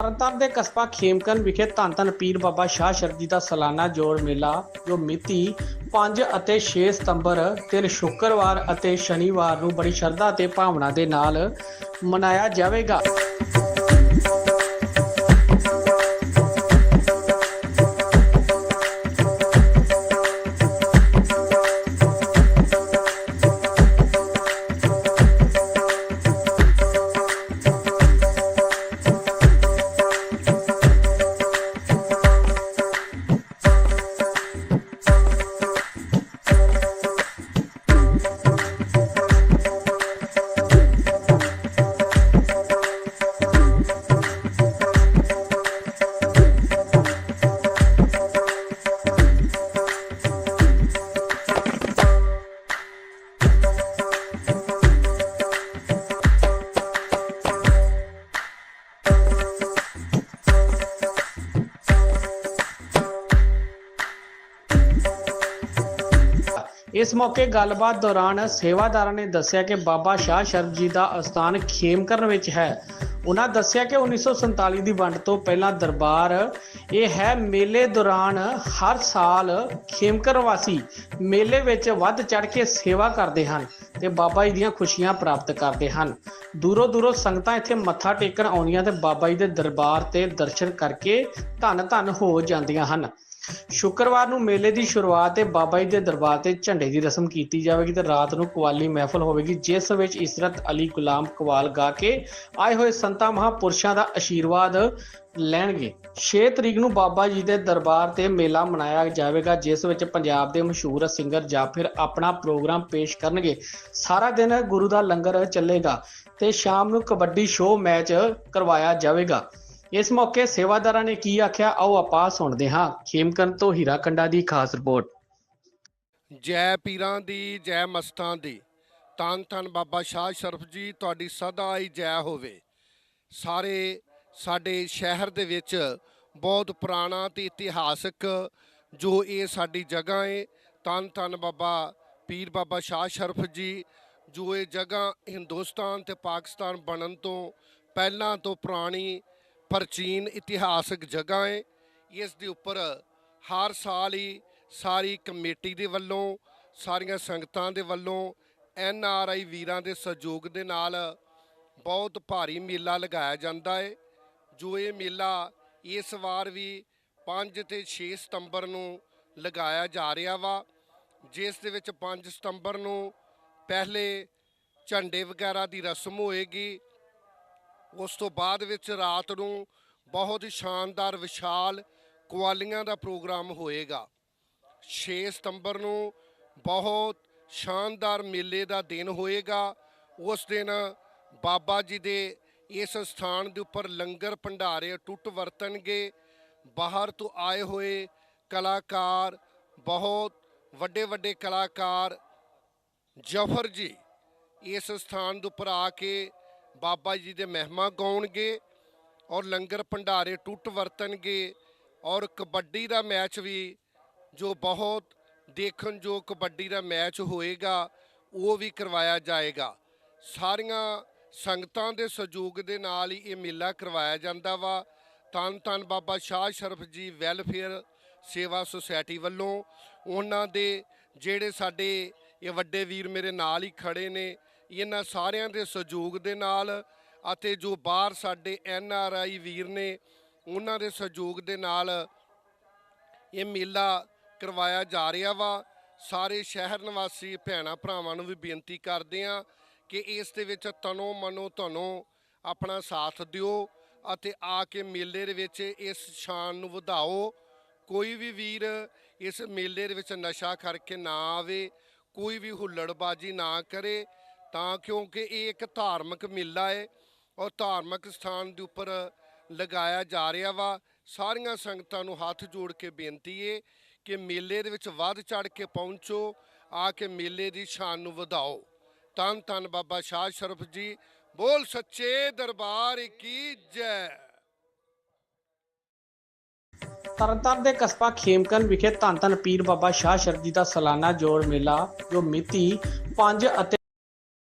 ਤਰਨਤਾਰਨ ਦੇ ਕਸਬਾ ਖੇਮਕਰਨ ਵਿਖੇ ਧੰਨ ਧੰਨ ਪੀਰ ਬਾਬਾ ਸ਼ਾਹ ਸ਼ਰਜੀ ਦਾ ਸਾਲਾਨਾ ਜੋੜ ਮੇਲਾ, ਜੋ ਮਿਤੀ 5 ਅਤੇ 6 ਸਤੰਬਰ ਦਿਨ ਸ਼ੁੱਕਰਵਾਰ ਅਤੇ ਸ਼ਨੀਵਾਰ ਨੂੰ ਬੜੀ ਸ਼ਰਧਾ ਤੇ ਭਾਵਨਾ ਦੇ ਨਾਲ ਮਨਾਇਆ ਜਾਵੇਗਾ। ਇਸ ਮੌਕੇ ਗੱਲਬਾਤ ਦੌਰਾਨ ਸੇਵਾਦਾਰਾਂ ਨੇ ਦੱਸਿਆ ਕਿ ਬਾਬਾ ਸ਼ਾਹ ਸ਼ਰਫ ਜੀ ਦਾ ਅਸਥਾਨ ਖੇਮਕਰਨ ਵਿੱਚ ਹੈ। ਉਹਨਾਂ ਦੱਸਿਆ ਕਿ 1947 ਦੀ ਵੰਡ ਤੋਂ ਪਹਿਲਾਂ ਦਰਬਾਰ, ਇਹ ਹੈ ਮੇਲੇ ਦੌਰਾਨ ਹਰ ਸਾਲ ਖੇਮਕਰਨ ਵਾਸੀ ਮੇਲੇ ਵਿੱਚ ਵੱਧ ਚੜ ਕੇ ਸੇਵਾ ਕਰਦੇ ਹਨ ਤੇ ਬਾਬਾ ਜੀ ਦੀਆਂ ਖੁਸ਼ੀਆਂ ਪ੍ਰਾਪਤ ਕਰਦੇ ਹਨ। ਦੂਰੋਂ ਦੂਰੋਂ ਸੰਗਤਾਂ ਇੱਥੇ ਮੱਥਾ ਟੇਕਣ ਆਉਂਦੀਆਂ ਤੇ ਬਾਬਾ ਜੀ ਦੇ ਦਰਬਾਰ ਤੇ ਦਰਸ਼ਨ ਕਰਕੇ ਧੰਨ ਧੰਨ ਹੋ ਜਾਂਦੀਆਂ ਹਨ। ਸ਼ੁੱਕਰਵਾਰ ਨੂੰ ਮੇਲੇ ਦੀ ਸ਼ੁਰੂਆਤ ਤੇ ਬਾਬਾ ਜੀ ਦੇ ਦਰਬਾਰ ਤੇ ਝੰਡੇ ਦੀ ਰਸਮ ਕੀਤੀ ਜਾਵੇਗੀ ਤੇ ਰਾਤ ਨੂੰ ਕਵਾਲੀ ਮਹਿਫਲ ਹੋਵੇਗੀ, ਜਿਸ ਵਿੱਚ ਇਸਰਤ ਅਲੀ ਗੁਲਾਮ ਕਵਾਲ ਗਾ ਕੇ ਆਏ ਹੋਏ ਸੰਤਾਂ ਮਹਾਪੁਰਸ਼ਾਂ ਦਾ ਆਸ਼ੀਰਵਾਦ ਲੈਣਗੇ। 6 ਤਰੀਕ ਨੂੰ ਬਾਬਾ ਜੀ ਦੇ ਦਰਬਾਰ ਤੇ ਮੇਲਾ ਮਨਾਇਆ ਜਾਵੇਗਾ, ਜਿਸ ਵਿੱਚ ਪੰਜਾਬ ਦੇ ਮਸ਼ਹੂਰ ਸਿੰਗਰ ਜਾਫਰ ਆਪਣਾ ਪ੍ਰੋਗਰਾਮ ਪੇਸ਼ ਕਰਨਗੇ। ਸਾਰਾ ਦਿਨ ਗੁਰੂ ਦਾ ਲੰਗਰ ਚੱਲੇਗਾ ਤੇ ਸ਼ਾਮ ਨੂੰ ਕਬੱਡੀ ਸ਼ੋਅ ਮੈਚ ਕਰਵਾਇਆ ਜਾਵੇਗਾ। ਇਸ ਮੌਕੇ ਸੇਵਾਦਾਰਾਂ ਨੇ ਕੀ ਆਖਿਆ, ਆਓ ਆਪਾਂ ਸੁਣਦੇ ਹਾਂ। ਖੇਮਕਰਨ ਤੋਂ ਹੀਰਾ ਕੰਡਾ ਦੀ ਖਾਸ ਰਿਪੋਰਟ। ਜੈ ਪੀਰਾਂ ਦੀ, ਜੈ ਮਸਤਾਂ ਦੀ। ਤਨ ਤਨ ਬਾਬਾ ਸ਼ਾਹ ਸ਼ਰਫ ਜੀ, ਤੁਹਾਡੀ ਸਦਾ ਹੀ ਜੈ ਹੋਵੇ। ਸਾਰੇ ਸਾਡੇ ਸ਼ਹਿਰ ਦੇ ਵਿੱਚ ਬਹੁਤ ਪੁਰਾਣਾ ਤੇ ਇਤਿਹਾਸਕ ਜੋ ਇਹ ਸਾਡੀ ਜਗ੍ਹਾ ਏ ਤਨ ਤਨ ਬਾਬਾ ਪੀਰ ਬਾਬਾ ਸ਼ਾਹ ਸ਼ਰਫ ਜੀ, ਜੋ ਇਹ ਜਗ੍ਹਾ ਹਿੰਦੁਸਤਾਨ ਤੇ ਪਾਕਿਸਤਾਨ ਬਣਨ ਤੋਂ ਪਹਿਲਾਂ ਤੋਂ ਪੁਰਾਣੀ ਪ੍ਰਾਚੀਨ ਇਤਿਹਾਸਕ ਜਗ੍ਹਾ ਹੈ। ਇਸ ਦੇ ਉੱਪਰ ਹਰ ਸਾਲ ਹੀ ਸਾਰੀ ਕਮੇਟੀ ਦੇ ਵੱਲੋਂ, ਸਾਰੀਆਂ ਸੰਗਤਾਂ ਦੇ ਵੱਲੋਂ, ਐਨ ਆਰ ਆਈ ਵੀਰਾਂ ਦੇ ਸਹਿਯੋਗ ਦੇ ਨਾਲ ਬਹੁਤ ਭਾਰੀ ਮੇਲਾ ਲਗਾਇਆ ਜਾਂਦਾ ਹੈ। ਜੋ ਇਹ ਮੇਲਾ ਇਸ ਵਾਰ ਵੀ 5 ਤੇ 6 ਸਤੰਬਰ ਨੂੰ ਲਗਾਇਆ ਜਾ ਰਿਹਾ ਵਾ, ਜਿਸ ਦੇ ਵਿੱਚ 5 ਸਤੰਬਰ ਨੂੰ ਪਹਿਲੇ ਝੰਡੇ ਵਗੈਰਾ ਦੀ ਰਸਮ ਹੋਏਗੀ। ਉਸ ਤੋਂ ਬਾਅਦ ਵਿੱਚ ਰਾਤ ਨੂੰ ਬਹੁਤ ਹੀ ਸ਼ਾਨਦਾਰ ਵਿਸ਼ਾਲ ਕੁਆਲੀਆਂ ਦਾ ਪ੍ਰੋਗਰਾਮ ਹੋਏਗਾ। 6 ਸਤੰਬਰ ਨੂੰ ਬਹੁਤ ਸ਼ਾਨਦਾਰ ਮੇਲੇ ਦਾ ਦਿਨ ਹੋਏਗਾ। ਉਸ ਦਿਨ ਬਾਬਾ ਜੀ ਦੇ ਇਸ ਸਥਾਨ ਦੇ ਉੱਪਰ ਲੰਗਰ ਭੰਡਾਰੇ ਟੁੱਟ ਵਰਤਣਗੇ। ਬਾਹਰ ਤੋਂ ਆਏ ਹੋਏ ਕਲਾਕਾਰ, ਬਹੁਤ ਵੱਡੇ ਵੱਡੇ ਕਲਾਕਾਰ ਜਫਰ ਜੀ ਇਸ ਸਥਾਨ ਦੇ ਉੱਪਰ ਆ ਕੇ ਬਾਬਾ ਜੀ ਦੇ ਮਹਿਮਾ ਗਾਉਣਗੇ ਔਰ ਲੰਗਰ ਭੰਡਾਰੇ ਟੁੱਟ ਵਰਤਣਗੇ ਔਰ ਕਬੱਡੀ ਦਾ ਮੈਚ ਵੀ ਜੋ ਬਹੁਤ ਦੇਖਣ ਜੋ ਕਬੱਡੀ ਦਾ ਮੈਚ ਹੋਏਗਾ, ਉਹ ਵੀ ਕਰਵਾਇਆ ਜਾਏਗਾ। ਸਾਰੀਆਂ ਸੰਗਤਾਂ ਦੇ ਸਹਿਯੋਗ ਦੇ ਨਾਲ ਹੀ ਇਹ ਮੇਲਾ ਕਰਵਾਇਆ ਜਾਂਦਾ ਵਾ। ਤਨ ਤਨ ਬਾਬਾ ਸ਼ਾਹ ਸ਼ਰਫ ਜੀ ਵੈਲਫੇਅਰ ਸੇਵਾ ਸੁਸਾਇਟੀ ਵੱਲੋਂ। ਉਹਨਾਂ ਦੇ ਜਿਹੜੇ ਸਾਡੇ ਇਹ ਵੱਡੇ ਵੀਰ ਮੇਰੇ ਨਾਲ ਹੀ ਖੜੇ ਨੇ। ਇਹਨਾਂ ਸਾਰਿਆਂ ਦੇ ਸਹਿਯੋਗ ਦੇ ਨਾਲ ਅਤੇ ਜੋ ਬਾਹਰ ਸਾਡੇ ਐਨ ਆਰ ਆਈ ਵੀਰ ਨੇ, ਉਹਨਾਂ ਦੇ ਸਹਿਯੋਗ ਦੇ ਨਾਲ ਇਹ ਮੇਲਾ ਕਰਵਾਇਆ ਜਾ ਰਿਹਾ ਵਾ। ਸਾਰੇ ਸ਼ਹਿਰ ਨਿਵਾਸੀ ਭੈਣਾ ਭਰਾਵਾਂ ਨੂੰ ਵੀ ਬੇਨਤੀ ਕਰਦੇ ਆ ਕਿ ਇਸ ਦੇ ਵਿੱਚ ਤਨੋ ਮਨੋ ਧਨੋ ਆਪਣਾ ਸਾਥ ਦਿਓ ਅਤੇ ਆ ਕੇ ਮੇਲੇ ਦੇ ਵਿੱਚ ਇਸ ਸ਼ਾਨ ਨੂੰ ਵਧਾਓ। ਕੋਈ ਵੀ ਵੀਰ ਇਸ ਮੇਲੇ ਦੇ ਵਿੱਚ ਨਸ਼ਾ ਕਰਕੇ ਨਾ ਆਵੇ, ਕੋਈ ਵੀ ਹੁੱਲੜਬਾਜੀ ਨਾ ਕਰੇ ਤਾਂ ਕਿਉਂਕਿ ਇਹ ਇੱਕ ਧਾਰਮਿਕ ਮੇਲਾ ਹੈ ਔਰ ਧਾਰਮਿਕ ਸਥਾਨ ਦੇ ਉੱਪਰ ਲਗਾਇਆ ਜਾ ਰਿਹਾ ਵਾ। ਸਾਰੀਆਂ ਸੰਗਤਾਂ ਨੂੰ ਹੱਥ ਜੋੜ ਕੇ ਬੇਨਤੀ ਏ ਕਿ ਮੇਲੇ ਦੇ ਵਿੱਚ ਵੱਧ ਚੜ ਕੇ ਪਹੁੰਚੋ, ਆ ਕੇ ਮੇਲੇ ਦੀ ਸ਼ਾਨ ਨੂੰ ਵਧਾਓ। ਤਨ ਤਨ ਬਾਬਾ ਸ਼ਾਹ ਸ਼ਰਫ ਜੀ, ਬੋਲ ਸੱਚੇ ਦਰਬਾਰ ਕੀ ਜੈ। ਤਰਨਤਾਰਨ ਦੇ ਕਸਬਾ ਖੇਮਕਰਨ ਵਿਖੇ ਧੰਨ ਧੰਨ ਪੀਰ ਬਾਬਾ ਸ਼ਾਹ ਸ਼ਰਜੀ ਦਾ ਸਾਲਾਨਾ ਜੋੜ ਮੇਲਾ, ਜੋ ਮਿਤੀ 5 ਅਤੇ